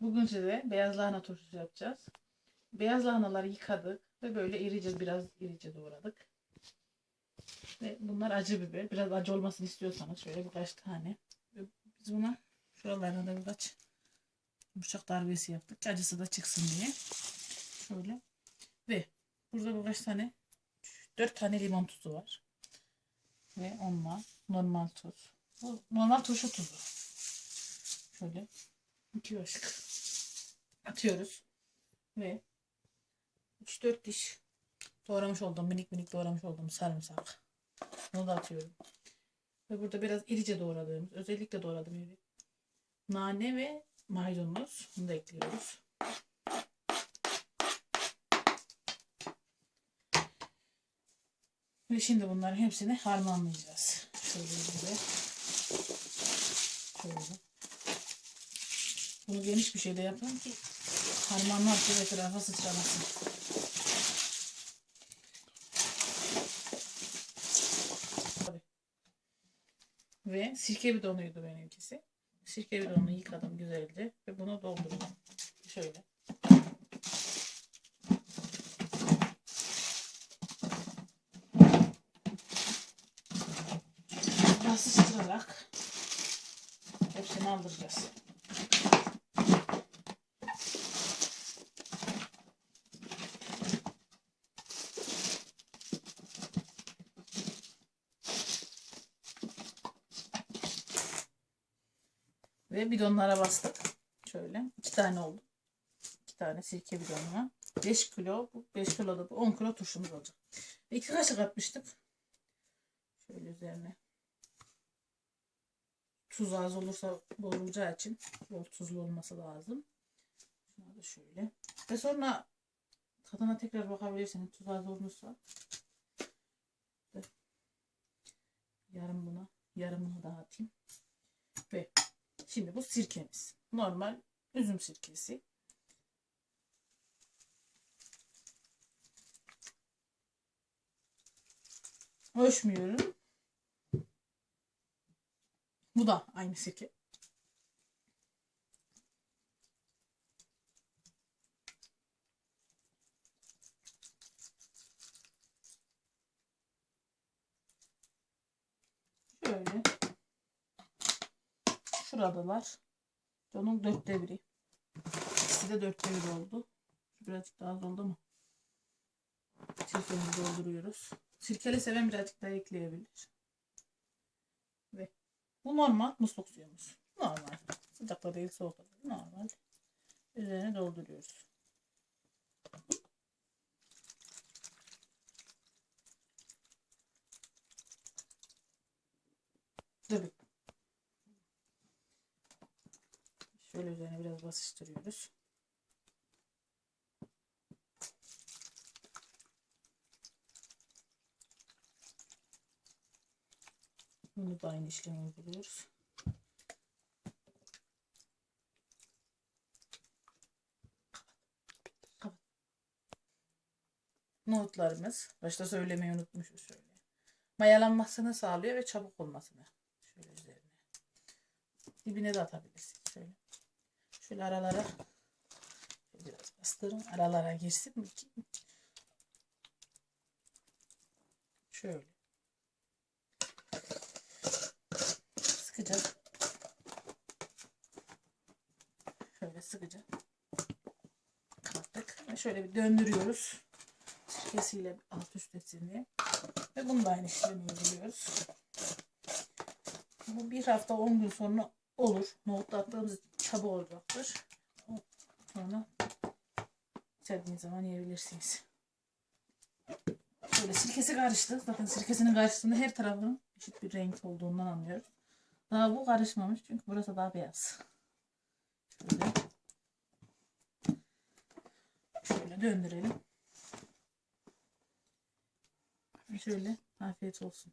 Bugün size beyaz lahana turşusu yapacağız. Beyaz lahanaları yıkadık ve böyle irice biraz irice doğradık. Ve bunlar acı biber. Biraz acı olmasını istiyorsanız şöyle birkaç tane. Biz buna şuralarına da birkaç bıçak darbesi yaptık. Acısı da çıksın diye. Şöyle. Ve burada birkaç tane dört tane limon tuzu var. Ve onunla normal tuz. Bu normal turşu tuzu. Şöyle kaşık atıyoruz. Ve 3-4 diş doğramış olduğum minik minik doğramış olduğum sarımsak. Bunu da atıyorum. Ve burada biraz irice doğradığımız özellikle doğradım iri. Nane ve maydanoz. Bunu da ekliyoruz. Ve şimdi bunların hepsini harmanlayacağız. Şöyle gibi. Şöyle. Bunu geniş bir şeyde yapın ki harmanlarsa etrafa sıçramasın. Ve sirke bidonuydu benimkisi. Sirke bidonunu yıkadım güzelce ve bunu doldurdum. Şöyle. Basıştırarak hepsini aldıracağız. Ve bidonlara bastık. Şöyle. iki tane oldu. İki tane sirke bidonuna. 5 kilo. Bu 5 kilo da bu 10 kilo turşumuz olacak. Ve iki kaşık atmıştık. Şöyle üzerine. Tuz az olursa bozulacağı için bol tuzlu olması lazım. Şuna da şöyle. Ve sonra tadına tekrar bakabilirsiniz. Tuz az olursa. Yarım buna. Yarımını daha atayım. Ve Şimdi bu sirkemiz. Normal üzüm sirkesi. Ölçmüyorum. Bu da aynı sirke. Şöyle şuradalar. Onun dörtte biri. İkisi de dörtte biri oldu. Birazcık daha az oldu mu? Sirkemizi dolduruyoruz. Sirkeli seven birazcık daha ekleyebilir. Ve bu normal musluk suyumuz. Normal. Sıcakta değil soğukta değil. Normal. Üzerine dolduruyoruz. Şöyle üzerine biraz basıştırıyoruz. Bunu da aynı işlemi uyguluyoruz. Nohutlarımız. Başta söylemeyi unutmuşuz şöyle. Mayalanmasını sağlıyor ve çabuk olmasını. Şöyle üzerine. Dibine de atabilirsin. Şöyle. Şöyle aralara biraz bastırın. Aralara girsin. Şöyle. Sıkıca. Şöyle sıkıca. Kapattık. Ve şöyle bir döndürüyoruz. Sirkesiyle alt üst etsin diye. Ve bunu da aynı işlemi uyguluyoruz. Bu bir hafta 10 gün sonra olur. Nohut attığımız çabuk olacaktır. Sonra istediğiniz zaman yiyebilirsiniz. Şöyle sirkesi karıştı. Zaten sirkesinin karıştığında her tarafının eşit bir renk olduğundan anlıyoruz. Daha bu karışmamış çünkü burası daha beyaz. Şöyle. Şöyle döndürelim. Şöyle afiyet olsun.